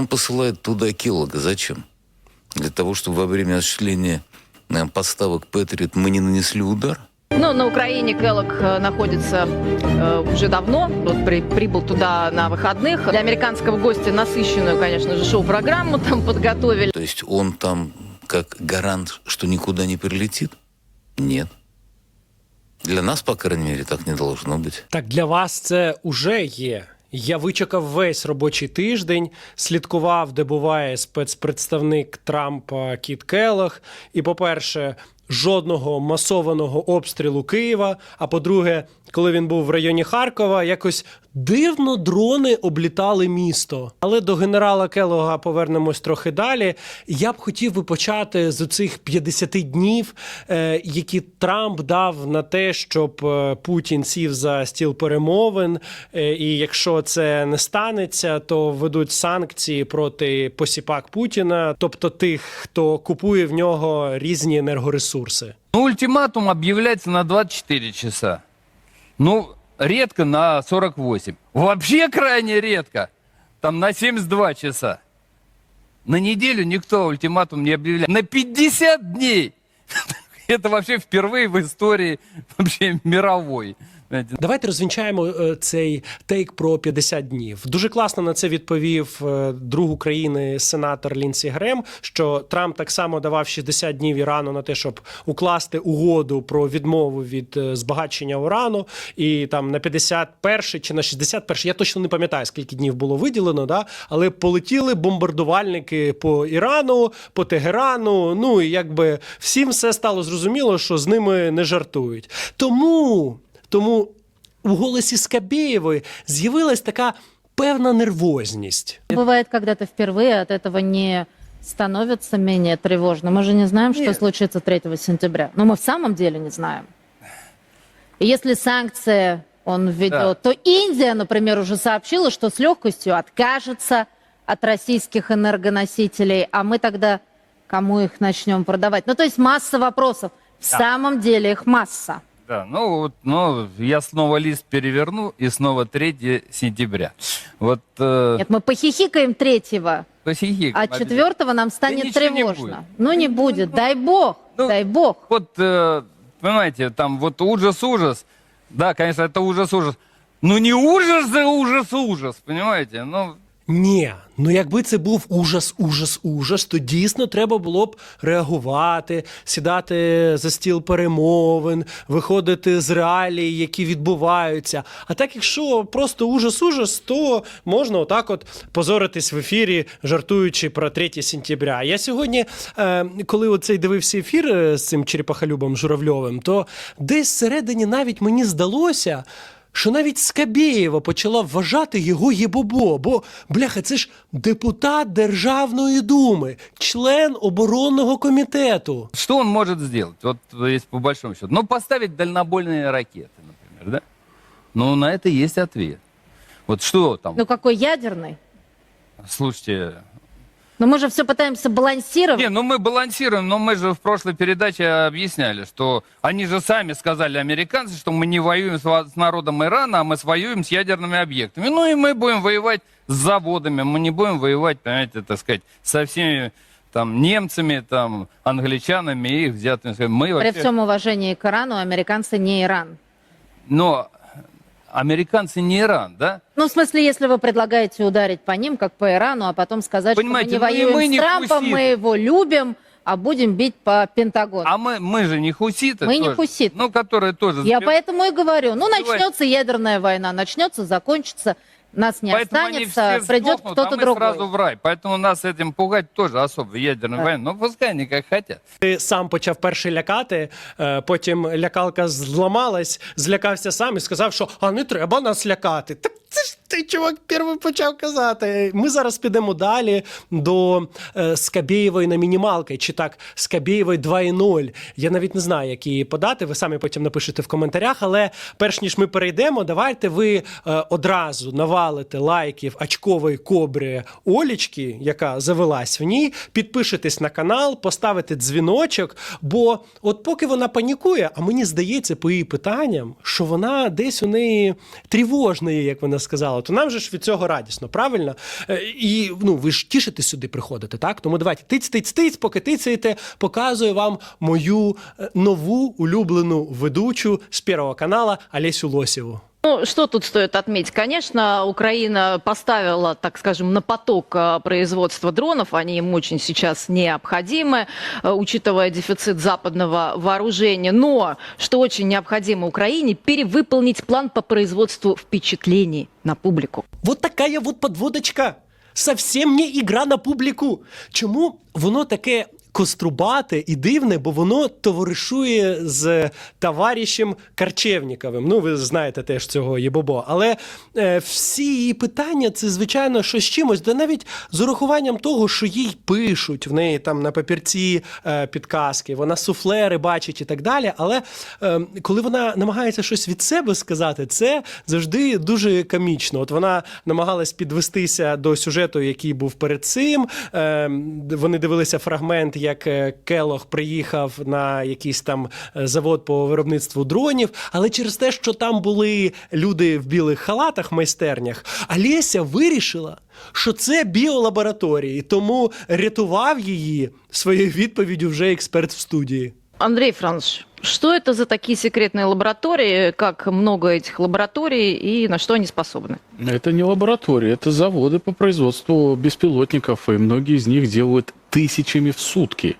он посылает туда Келлога. Зачем? Для того, чтобы во время осуществления э, поставок Патриот мы не нанесли удар? Ну, на Украине Келлог э, находится э, уже давно. Вот при- прибыл туда на выходных. Для американского гостя насыщенную, конечно же, шоу-программу там подготовили. То есть он там как гарант, что никуда не прилетит? Нет. Для нас, по крайней мере, так не должно быть. Так для вас це уже є. Я вичекав весь робочий тиждень, слідкував, де буває спецпредставник Трампа Кіт Келлах. І, по-перше, жодного масованого обстрілу Києва. А по-друге, коли він був в районі Харкова, якось дивно дрони облітали місто. Але до генерала Келлога повернемось трохи далі. Я б хотів би почати з цих 50 днів, е, які Трамп дав на те, щоб е, Путін сів за стіл перемовин. Е, і якщо це не станеться, то введуть санкції проти посіпак Путіна, тобто тих, хто купує в нього різні енергоресурси. Ну, ультиматум объявляется на 24 часа. Ну, редко на 48. Вообще крайне редко. Там на 72 часа. На неделю никто ультиматум не объявляет. На 50 дней. Это вообще впервые в истории вообще мировой. Давайте розвінчаємо е, цей тейк про 50 днів. Дуже класно на це відповів е, друг України сенатор Лінсі Грем, що Трамп так само давав 60 днів Ірану на те, щоб укласти угоду про відмову від е, збагачення урану. І там на 51 чи на 61, я точно не пам'ятаю, скільки днів було виділено, да? але полетіли бомбардувальники по Ірану, по Тегерану. Ну і якби всім все стало зрозуміло, що з ними не жартують. Тому. Тому у голосі Скабєєвої з'явилась така певна нервозність. Бывает, когда ты впервые от этого не становится менее тревожно. Мы же не знаем, что Нет. случится 3 сентября. Но мы в самом деле не знаем. И если санкции он введет, Да. то Индия, например, уже сообщила, что с легкостью откажется от российских энергоносителей, а мы тогда кому их начнем продавать? Ну, то есть масса вопросов. В Да. самом деле их масса. Да, ну вот, ну, я снова лист переверну, и снова 3 сентября. Вот, э, Нет, мы похихикаем третьего, похихикаем а четвертого нам станет ничего не тревожно. будет. ну, не будет. Дай бог, Ну, дай бог. Вот, э, понимаете, там вот ужас-ужас. Да, конечно, это ужас-ужас. Ну не ужас за ужас-ужас, понимаете? Ну, Ні, ну якби це був ужас, ужас, ужас, то дійсно треба було б реагувати, сідати за стіл перемовин, виходити з реалій, які відбуваються. А так, якщо просто ужас, ужас, то можна отак от позоритись в ефірі, жартуючи про 3 сентября. Я сьогодні, е, коли оцей дивився ефір е, з цим Черепахалюбом Журавльовим, то десь всередині навіть мені здалося Що навіть Скабєєва почала вважати його єбобо, бо бляха, це ж депутат Державної думи, член оборонного комітету. что он может сделать? Вот есть по большому счету. Ну, поставить дальнобойные ракеты, например, да? Ну, на это есть ответ. Вот что там? Ну какой ядерный? Слушайте, Но мы же все пытаемся балансировать. Не, ну мы балансируем, но мы же в прошлой передаче объясняли, что они же сами сказали, американцы, что мы не воюем с, ва- с народом Ирана, а мы воюем с ядерными объектами. Ну и мы будем воевать с заводами, мы не будем воевать, понимаете, так сказать, со всеми там немцами, там, англичанами и их взятыми. Мы При вообще... всем уважении к Ирану, американцы не Иран. Но американцы не Иран, да? Ну, в смысле, если вы предлагаете ударить по ним, как по Ирану, а потом сказать, Понимаете, что мы не ну воюем мы с не Трампом, хуситы. мы его любим, а будем бить по Пентагону. А мы, мы же не хуситы. Мы не тоже. хуситы. Ну, которые тоже... Я поэтому и говорю, ну, начнется ядерная война, начнется, закончится, нас не Поэтому они останется, все придет сдохнут, кто-то а мы другой. сразу в рай. Поэтому нас этим пугать тоже особо ядерной Да. войной. Ну, пускай они как хотят. Ти сам почав перший лякати, е, потім лякалка зламалась, злякався сам і сказав, що а не треба нас лякати. Так це ж ти, чувак, перший почав казати. Ми зараз підемо далі до е, Скабєєвої на мінімалки, чи так Скабєєвої 2.0. Я навіть не знаю, як її подати. Ви самі потім напишете в коментарях. Але перш ніж ми перейдемо, давайте ви е, одразу навалите лайків очкової кобри Олічки, яка завелась в ній. Підпишетесь на канал, поставите дзвіночок. Бо от поки вона панікує, а мені здається по її питанням, що вона десь у неї тривожна, як вона сказала, то нам же ж від цього радісно, правильно? Е, І ну ви ж тішите сюди приходите, так? Тому давайте тиць, тиць, тиць, поки тицяєте, показую вам мою е, нову улюблену ведучу з Первого канала Олесю Лосєву. Ну, что тут стоит отметить? Конечно, Украина поставила, так скажем, на поток э, производства дронов. Они им очень сейчас необходимы, э, учитывая дефицит западного вооружения. Но, что очень необходимо Украине, перевыполнить план по производству впечатлений на публику. Вот такая вот подводочка. Совсем не ігра на публіку. Чому воно таке кострубате і дивне, бо воно товаришує з товаришем Карчевніковим. Ну, ви знаєте теж цього єбобо. Але е, всі її питання це, звичайно, що з чимось, да навіть з урахуванням того, що їй пишуть в неї там на папірці е, підказки, вона суфлери бачить і так далі. Але е, коли вона намагається щось від себе сказати, це завжди дуже комічно. От вона намагалась підвестися до сюжету, який був перед цим. Е, вони дивилися фрагмент, як е, Келох приїхав на якийсь там е, завод по виробництву дронів. Але через те, що там були люди в білих халатах, майстернях, Олеся вирішила. Що це біолабораторії, тому рятував її своєю відповіддю вже експерт в студії. Андрей Францович, что это за такие секретные лаборатории, как много этих лабораторий и на что они способны? Это не лаборатория, это заводы по производству беспилотников, и многие из них делают тысячами в сутки.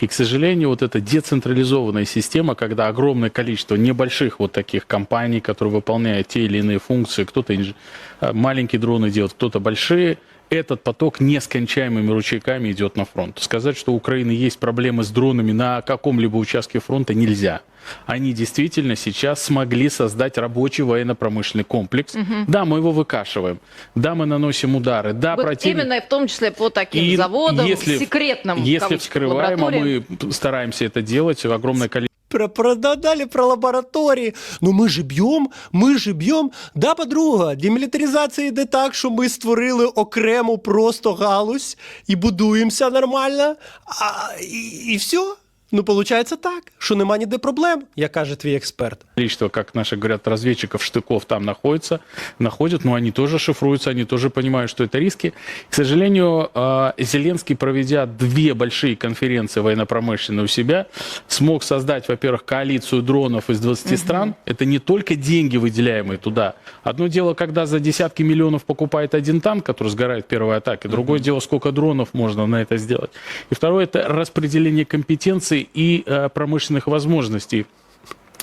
И, к сожалению, вот эта децентрализованная система, когда огромное количество небольших вот таких компаний, которые выполняют те или иные функции, кто-то инж- э, маленькие дроны делает, кто-то большие, этот поток нескончаемыми ручейками идет на фронт. Сказать, что у Украины есть проблемы с дронами на каком-либо участке фронта нельзя. Они действительно сейчас смогли создать рабочий военно-промышленный комплекс. Да, мы его выкашиваем. Да, мы наносим удары. Да, вот противник... именно в том числе по таким И заводам, если- секретным Если вскрываем, а мы стараемся это делать, огромное количество Про, про далі про лабораторії. Ну ми ж б'ємо, ми ж б'ємо. Да, подруга, демілітаризація йде так, що ми створили окрему просто галузь і будуємося нормально. А, і, і все. Ну, виходить так, що нема ніде проблем, як каже твій експерт. количество, как наши говорят, разведчиков, штыков там находится, находят, но они тоже шифруются, они тоже понимают, что это риски. К сожалению, э, Зеленский, проведя две большие конференции военно-промышленные у себя, смог создать, во-первых, коалицию дронов из 20 стран. Это не только деньги, выделяемые туда. Одно дело, когда за десятки миллионов покупает один танк, который сгорает в первой атаке. Другое дело, сколько дронов можно на это сделать. И второе, это распределение компетенций и э, промышленных возможностей.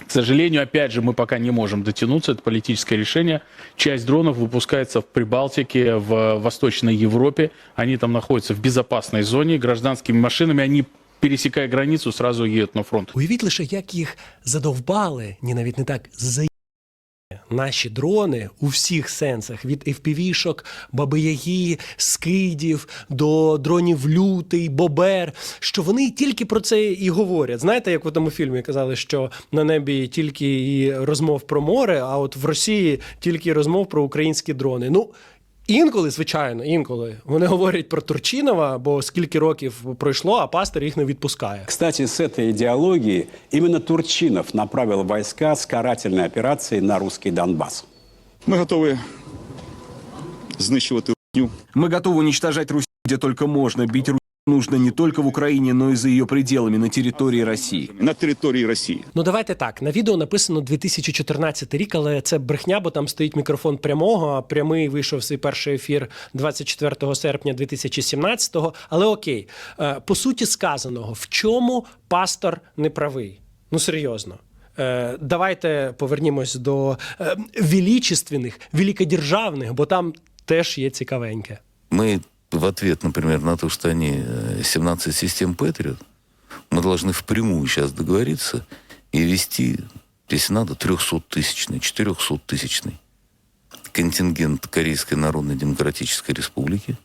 К сожалению, опять же, мы пока не можем дотянуться, это политическое решение. Часть дронов выпускается в Прибалтике, в Восточной Европе. Они там находятся в безопасной зоне. Гражданскими машинами они, пересекая границу, сразу едут на фронт. Уявіть лише, як їх задовбали, ні навіть не так, за наші дрони у всіх сенсах: від FPV-шок, Баби-Яги, скидів до дронів Лютий, Бобер. Що вони тільки про це і говорять. Знаєте, як в тому фільмі казали, що на небі тільки і розмов про море, а от в Росії тільки розмов про українські дрони. Ну. Інколи, звичайно, інколи вони говорять про Турчинова, бо скільки років пройшло, а пастор їх не відпускає. Кстати, с этой идеологией именно Турчинов направил войска с карательной операцией на русский Донбасс. Ми готові знищувати русню. Мы готовы уничтожать Русь где только можно. Бить Русь нужно не только в Украине, но и за ее пределами, на территории России. на території Росії. Ну давайте так. На відео написано 2014 рік, але це брехня, бо там стоїть мікрофон прямого. А прямий вийшов свій перший ефір 24 серпня 2017-го. Але окей, Е, по суті сказаного, в чому пастор не правий? Ну серйозно. Е, Давайте повернімось до е, величественних, великодержавних, бо там теж є цікавеньке. Мы в ответ, например, на то, что они э, 17 систем Патриот, мы должны впрямую сейчас договориться и вести, если надо, 300-тысячный, 400-тысячный контингент Корейской Народно-Демократической Республики.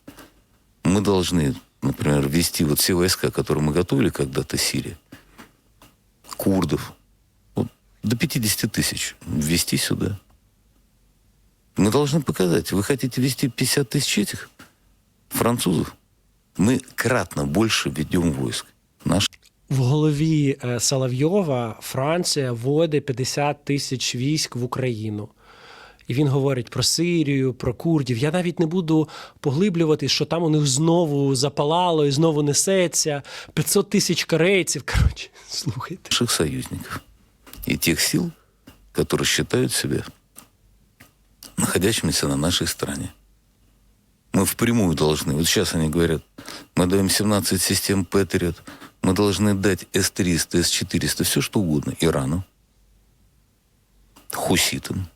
Мы должны, например, ввести вот все войска, которые мы готовили когда-то Сирии, курдов, вот, до 50 тысяч ввести сюда. Мы должны показать, вы хотите ввести 50 тысяч этих французов? Мы кратно больше ведем войск. Наш В голові е, Соловйова Франція вводить 50 тисяч військ в Україну. І він говорить про Сирію, про курдів. Я навіть не буду поглиблюватись, що там у них знову запалало і знову несеться. 500 тисяч корейців. Коротше, слухайте. Наших союзников. И тех сил, которые считают себя находящимися на нашей стороне. Мы впрямую должны, вот сейчас они говорят, мы даем 17 систем Патриот, мы должны дать С-300, С-400, все что угодно Ирану, хуситам,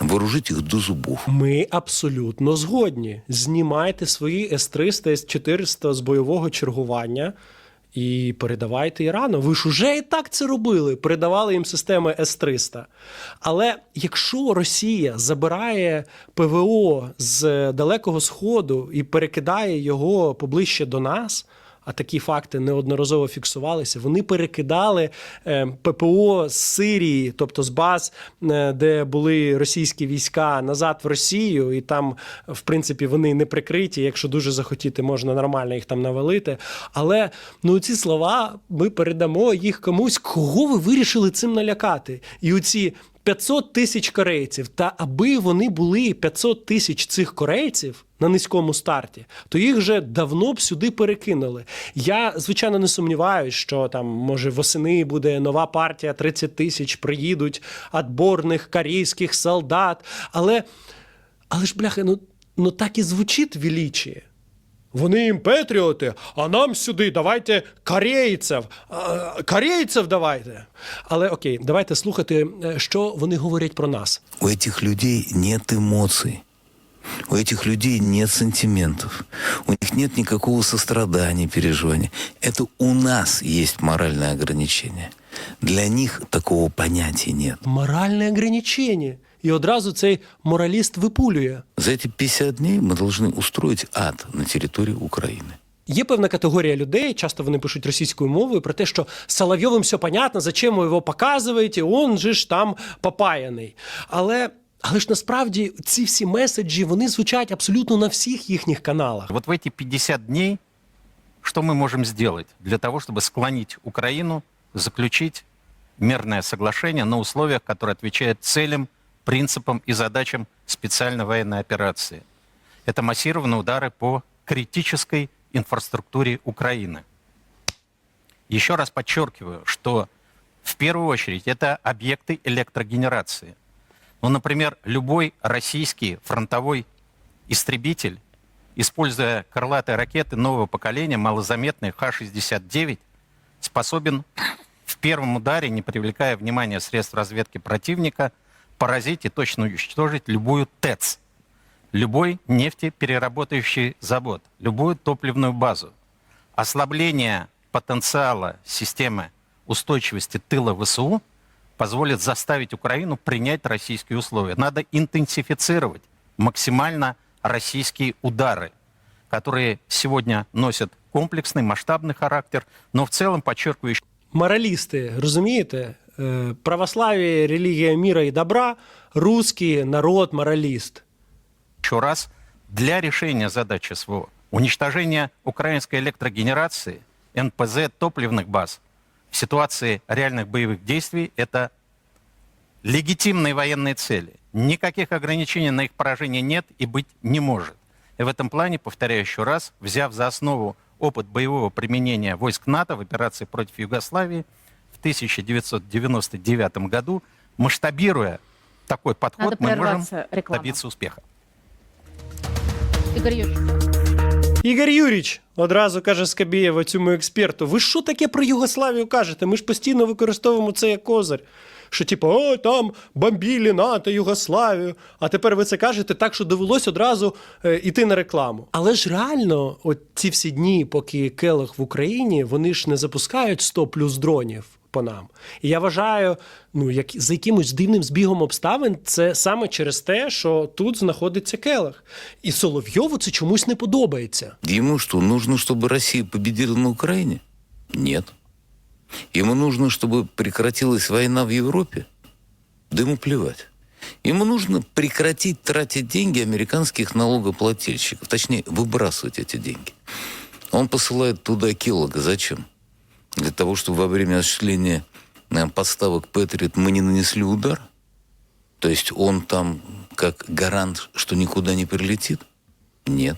вооружить их до зубов. Ми абсолютно згодні. Знімайте свої С-300, С-400 з бойового чергування і передавайте Ірану. Ви ж уже і так це робили. Передавали їм системи С-300. Але якщо Росія забирає ПВО з Далекого Сходу і перекидає його поближче до нас. А такі факти неодноразово фіксувалися. Вони перекидали е, ППО з Сирії, тобто з баз, е, де були російські війська, назад в Росію, і там, в принципі, вони не прикриті. Якщо дуже захотіти, можна нормально їх там навалити. Але ну ці слова ми передамо їх комусь, кого ви вирішили цим налякати. І оці 500 тисяч корейців. Та аби вони були 500 тисяч цих корейців на низькому старті, то їх вже давно б сюди перекинули. Я звичайно не сумніваюся, що там може восени буде нова партія, 30 тисяч приїдуть адборних корейських солдат. Але, але ж бляха, ну, ну так і звучить величіє. Вони їм патріоти, а нам сюди давайте корейців. А, Корейців давайте. Але окей, давайте слухати, е, що вони говорять про нас. У этих людей нет эмоций. У этих людей нет сантиментов. У них нет никакого сострадания, переживания. Это у нас есть моральное ограничение. Для них такого понятия нет. Моральне ограничення. І одразу цей мораліст випулює. За эти 50 дней мы должны устроить ад на территории Украины. Є певна категорія людей, часто вони пишуть російською мовою про те, що з Соловйовим все понятно, зачем ви його показуєте, он же ж там попаяний. Але, але ж насправді ці всі меседжі вони звучать абсолютно на всіх їхніх каналах. Вот в эти 50 дней что мы можем сделать для того, чтобы склонить Украину заключить мирное соглашение на условиях, которые отвечают целям, принципам и задачам специальной военной операции? Это массированные удары по критической инфраструктуре Украины. Еще раз подчеркиваю, что в первую очередь это объекты электрогенерации. Ну, например, любой российский фронтовой истребитель, используя крылатые ракеты нового поколения, малозаметные Х-69, способен в первом ударе, не привлекая внимания средств разведки противника, поразить и точно уничтожить любую ТЭЦ, любой нефтепереработающий завод, любую топливную базу. Ослабление потенциала системы устойчивости тыла ВСУ позволит заставить Украину принять российские условия. Надо интенсифицировать максимально российские удары, которые сегодня носят комплексный, масштабный характер, но в целом, подчеркиваю, еще Моралісти, розумієте? Е, Православие, релігія міра і добра, русський народ мораліст. еще раз, для решения задачи СВО, уничтожения украинской электрогенерации, НПЗ, топливных баз в ситуации реальных боевых действий – это легитимные военные цели. Никаких ограничений на их поражение нет и быть не может. И в этом плане, повторяю еще раз, взяв за основу опыт боевого применения войск НАТО в операции против Югославии в 1999 году, масштабируя такой подход, Надо мы можем прерваться. Реклама. добиться успеха. Игорь Юрьевич. Ігор Юріч одразу каже Скабєєва цьому експерту: ви що таке про Югославію кажете? Ми ж постійно використовуємо це як козир. Що, типу, о, там бомбілі НАТО, Югославію. А тепер ви це кажете так, що довелось одразу е, іти на рекламу. Але ж реально, от ці всі дні, поки Келих в Україні, вони ж не запускають 100 плюс дронів по нам. І я вважаю, ну як за якимось дивним збігом обставин, це саме через те, що тут знаходиться Келих. І Соловйову це чомусь не подобається. Ему что, нужно, чтобы Россия победила на Украине? Нет. Ему нужно, чтобы прекратилась война в Европе? Да ему плевать. Ему нужно прекратить тратить деньги американских налогоплательщиков, точнее, выбрасывать эти деньги. Он посылает туда Келлога. Зачем? Для того, чтобы во время осуществления э, поставок Патриот мы не нанесли удар? То есть он там как гарант, что никуда не прилетит? Нет.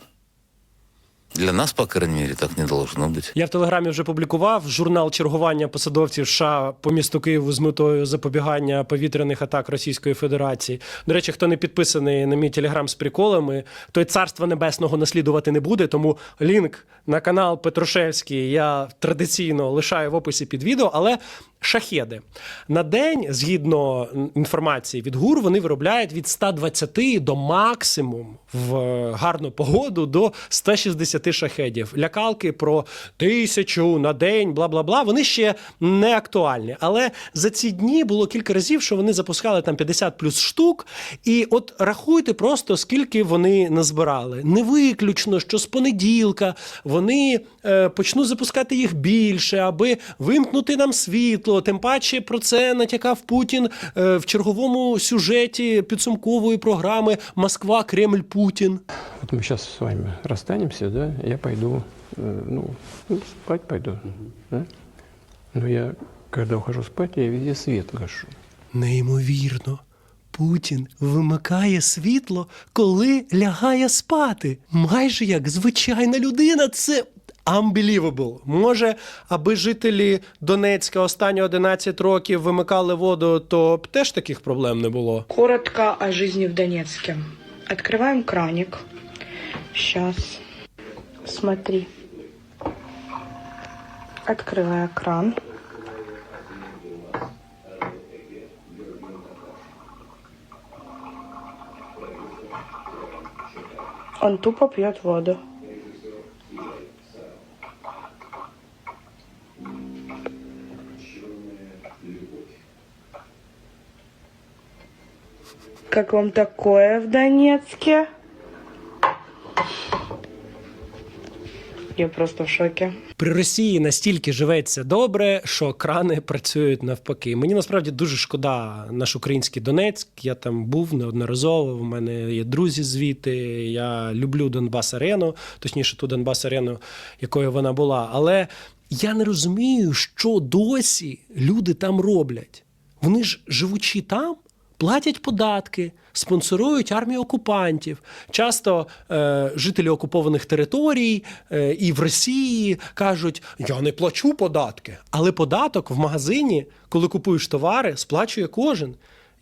Для нас, по крайней мере, так не должно быть. Я в телеграмі вже публікував журнал чергування посадовців США по місту Києву з метою запобігання повітряних атак Російської Федерації. До речі, хто не підписаний на мій телеграм з приколами, той царства небесного наслідувати не буде. Тому лінк на канал Петрушевський я традиційно лишаю в описі під відео, але. Шахеди на день, згідно інформації від ГУР, вони виробляють від 120 до максимум в гарну погоду до 160 шахедів. Лякалки про тисячу на день, бла бла бла. Вони ще не актуальні. Але за ці дні було кілька разів, що вони запускали там 50 плюс штук. І от рахуйте просто скільки вони назбирали. Не виключно, що з понеділка вони е, почнуть запускати їх більше, аби вимкнути нам світло. Тим паче про це натякав Путін е, в черговому сюжеті підсумкової програми Москва, Кремль, Путін. Вот мы сейчас с вами расстанемся, да, я пойду, э, ну, ну, спать пойду, да? Но я, когда ухожу спать, я везде свет гашу. Неймовірно. Путін вимикає світло, коли лягає спати. Майже як звичайна людина. Це unbelievable. Може, аби жителі Донецька останні 11 років вимикали воду, то б теж таких проблем не було. Коротко о жизни в Донецке. Открываем краник. Сейчас. Смотри. Открыла кран. Он тупо пьет воду. Как вам такое в Донецке? Я просто в шоке. При Росії настільки живеться добре, що крани працюють навпаки. Мені насправді дуже шкода наш український Донецьк. Я там був неодноразово. В мене є друзі звідти. Я люблю Донбас Арену, точніше, ту Донбас Арену, якою вона була. Але я не розумію, що досі люди там роблять. Вони ж живучи там. Платять податки, спонсорують армію окупантів. Часто е, жителі окупованих територій е, і в Росії кажуть: я не плачу податки. Але податок в магазині, коли купуєш товари, сплачує кожен.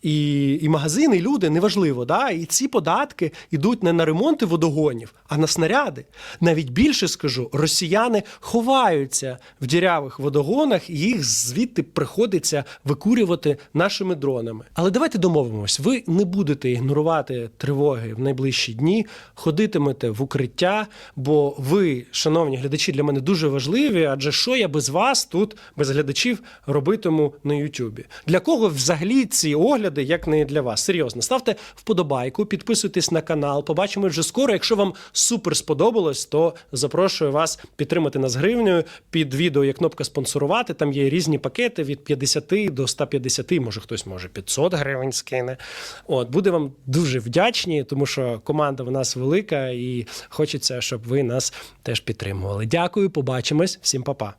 І, і магазини, і люди неважливо, да? і ці податки йдуть не на ремонти водогонів, а на снаряди. Навіть більше скажу, росіяни ховаються в дірявих водогонах, і їх звідти приходиться викурювати нашими дронами. Але давайте домовимось: ви не будете ігнорувати тривоги в найближчі дні, ходитимете в укриття, бо ви, шановні глядачі, для мене дуже важливі. Адже що я без вас тут, без глядачів, робитиму на Ютубі? Для кого взагалі ці огляди, як не для вас? Серйозно, ставте вподобайку, підписуйтесь на канал. Побачимо вже скоро. Якщо вам супер сподобалось, то запрошую вас підтримати нас гривнею. Під відео є кнопка спонсорувати. Там є різні пакети від 50 до 150, може хтось може 500 гривень скине. От буде вам дуже вдячні, тому що команда в нас велика і хочеться, щоб ви нас теж підтримували. Дякую, побачимось. Всім па-па.